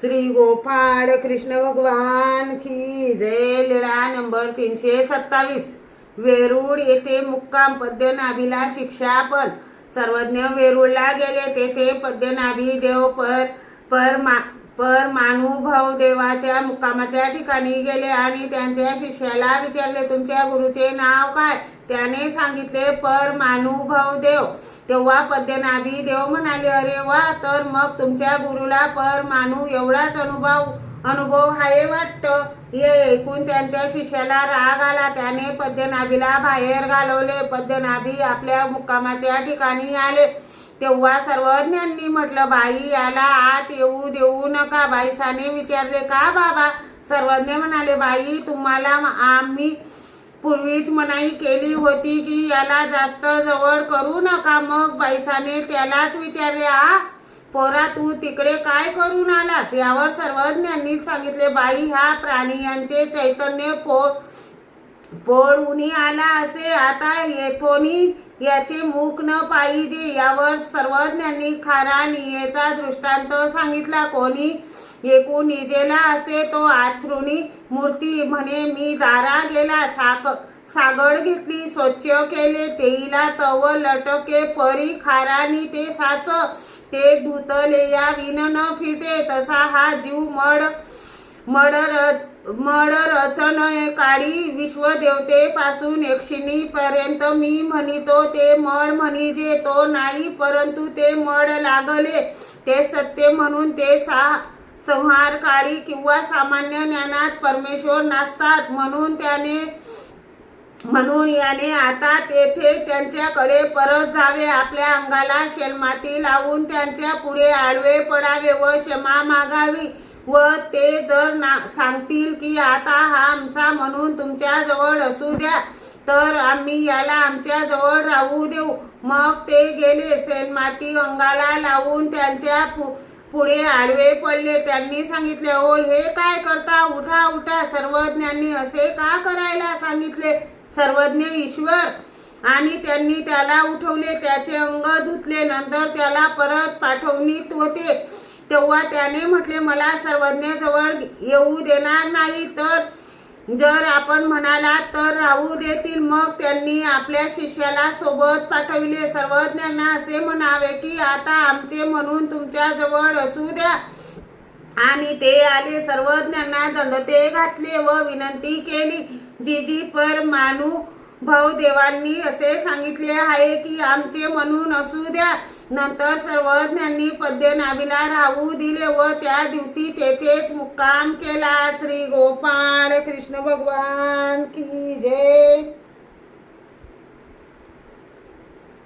श्री गोपाळ कृष्ण भगवान की जय लीळा नंबर तीनशे सत्तावीस. वेरूळ येथे मुक्काम पद्यनाभीला शिक्षापण. सर्वज्ञ वेरूळला गेले तेथे पद्यनाभी देव पर पर मा पर मानुभव देवाच्या मुक्कामाच्या ठिकाणी गेले आणि त्यांच्या शिष्याला विचारले तुमच्या गुरुचे नाव काय? त्याने सांगितले पर मानुभव देव. तेव्हा पद्यनाभी देव म्हणाले अरे वा तर मग तुमच्या गुरुला पर मानू एवढाच अनुभव अनुभव आहे वाटतं. हे ऐकून त्यांच्या शिष्याला राग आला. त्याने पद्यनाभीला बाहेर घालवले. पद्यनाभी आपल्या मुक्कामाच्या ठिकाणी आले. तेव्हा सर्वज्ञांनी म्हटलं बाई याला आत येऊ देऊ नका. बाईसाने विचारले का बाबा? सर्वज्ञ म्हणाले बाई तुम्हाला आम्ही पूर्वीच मनाई केली होती की याला जास्त जवळ करू नका. मग बाईसाने त्यालाच विचारले आ पोरा तू तिकडे काय करून आलास? यावर सर्वज्ञांनी सांगितले बाई ह्या प्राणियांचे चैतन्य पण उन्ही आला असे आता येथोनी याचे मुख न पाहिजे यावर सर्वज्ञांनी खारा नियेचा दृष्टांत सांगितला. कोणी एकूण निजेला असे तो आथरुणी मूर्ती म्हणे मी दारा गेला साप सागड घेतली स्वच्छ केले तेईला तव लटके परी खारानी ते साच ते धुतले या विन न फिटे तसा हा जीव मड मडर र- काळी विश्वदेवतेपासून यक्षिणी पर्यंत मी म्हणितो ते मळ म्हणजे तो नाही परंतु ते मळ लागले. ते सत्य म्हणून ते सा संहार काळी किंवा सामान्य ज्ञानात परमेश्वर नसतात. म्हणून त्याने म्हणून याने आता तेथे त्यांच्याकडे परत जावे आपल्या अंगाला शेलमाती लावून त्यांच्या पुढे आडवे पडावे व क्षमा मागावी. व ते जर ना सांगतील की आता हा आमचा म्हणून तुमच्या जवळ असू द्या तर आम्ही याला आमच्या जवळ राहू देऊ. मग ते गेले सेनमाती अंगाला लावून त्यांच्या पु- पुढे आडवे पडले. त्यांनी सांगितले ओ हे काय करता? उठा उठा. सर्वज्ञांनी असे का करायला सांगितले? सर्वज्ञ ईश्वर. आणि त्यांनी त्याला उठवले. त्याचे अंग धुतले. नंतर त्याला परत पाठवणीत होते. तेव्हा त्याने म्हटले मला सर्वज्ञजवळ येऊ देणार नाही. तर जर आपण म्हणाला तर राहू देतील. मग त्यांनी आपल्या शिष्याला सोबत पाठविले. सर्वज्ञांना असे म्हणावे की आता आमचे म्हणून तुमच्याजवळ असू द्या. आणि ते आले. सर्वज्ञांना दंडते घातले व विनंती केली. जी जी पर मानू भाऊ देवांनी असे सांगितले आहे की आमचे म्हणून असू द्या. नंतर सर्वज्ञांनी पद्यनाभीला राहू दिले व त्या दिवशी तेथेच मुक्काम केला. श्री गोपाळ कृष्ण भगवान की जय.